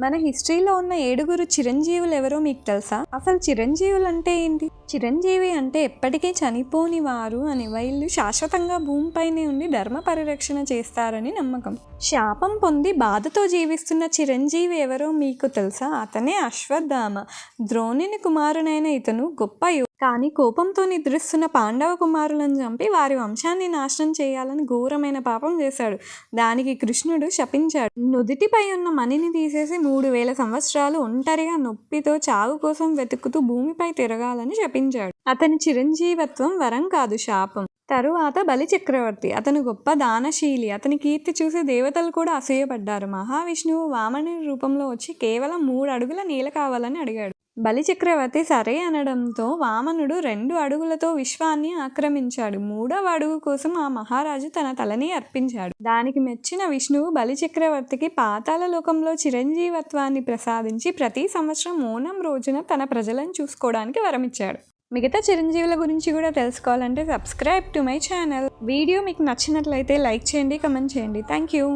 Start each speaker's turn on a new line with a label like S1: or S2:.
S1: మన హిస్టరీలో ఉన్న ఏడుగురు చిరంజీవులు ఎవరో మీకు తెలుసా? అసలు చిరంజీవులు అంటే ఏంటి? చిరంజీవి అంటే ఎప్పటికీ చనిపోని వారు అని వైళ్ళు శాశ్వతంగా భూమిపైనే ఉండి ధర్మ పరిరక్షణ చేస్తారని నమ్మకం. శాపం పొంది బాధతో జీవిస్తున్న చిరంజీవి ఎవరో మీకు తెలుసా? అతనే అశ్వత్థామ. ద్రోణుని కుమారునైన ఇతను గొప్ప కానీ కోపంతో నిద్రిస్తున్న పాండవ కుమారులను చంపి వారి వంశాన్ని నాశనం చేయాలని ఘోరమైన పాపం చేశాడు. దానికి కృష్ణుడు శపించాడు. నుదిటిపై ఉన్న మణిని తీసేసి మూడు వేల సంవత్సరాలు ఒంటరిగా నొప్పితో చావు కోసం వెతుకుతూ భూమిపై తిరగాలని శపించాడు. అతని చిరంజీవత్వం వరం కాదు శాపం. తరువాత బలి చక్రవర్తి అతను గొప్ప దానశీలి అతని కీర్తి చూసి దేవతలు కూడా అసూయపడ్డారు. మహావిష్ణువు వామని రూపంలో వచ్చి కేవలం మూడు అడుగుల నేల కావాలని అడిగాడు. బలిచక్రవర్తి సరే అనడంతో వామనుడు రెండు అడుగులతో విశ్వాన్ని ఆక్రమించాడు. మూడవ అడుగు కోసం ఆ మహారాజు తన తలని అర్పించాడు. దానికి మెచ్చిన విష్ణువు బలిచక్రవర్తికి పాతాల లోకంలో చిరంజీవత్వాన్ని ప్రసాదించి ప్రతి సంవత్సరం ఓనం రోజున తన ప్రజలను చూసుకోవడానికి వరమిచ్చాడు. మిగతా చిరంజీవుల గురించి కూడా తెలుసుకోవాలంటే subscribe to my channel. Video మీకు నచ్చినట్లయితే లైక్ చేయండి కమెంట్ చేయండి. Thank you.